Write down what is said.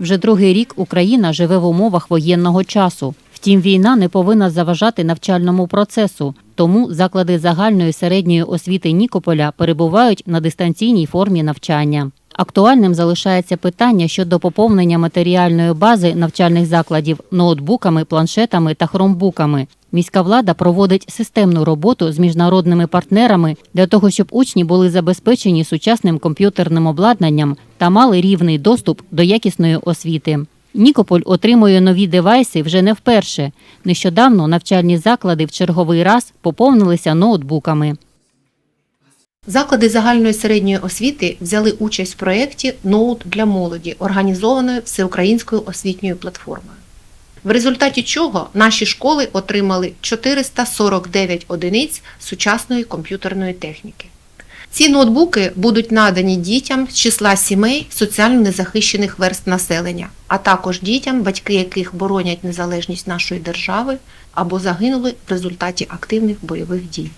Вже другий рік Україна живе в умовах воєнного часу. Втім, війна не повинна заважати навчальному процесу, тому заклади загальної середньої освіти Нікополя перебувають на дистанційній формі навчання. Актуальним залишається питання щодо поповнення матеріальної бази навчальних закладів ноутбуками, планшетами та хромбуками. Міська влада проводить системну роботу з міжнародними партнерами для того, щоб учні були забезпечені сучасним комп'ютерним обладнанням та мали рівний доступ до якісної освіти. Нікополь отримує нові девайси вже не вперше. Нещодавно навчальні заклади в черговий раз поповнилися ноутбуками. Заклади загальної середньої освіти взяли участь в проєкті Ноут для молоді, організованої всеукраїнською освітньою платформою. В результаті чого наші школи отримали 449 одиниць сучасної комп'ютерної техніки. Ці ноутбуки будуть надані дітям з числа сімей соціально незахищених верст населення, а також дітям, батьки яких боронять незалежність нашої держави або загинули в результаті активних бойових дій.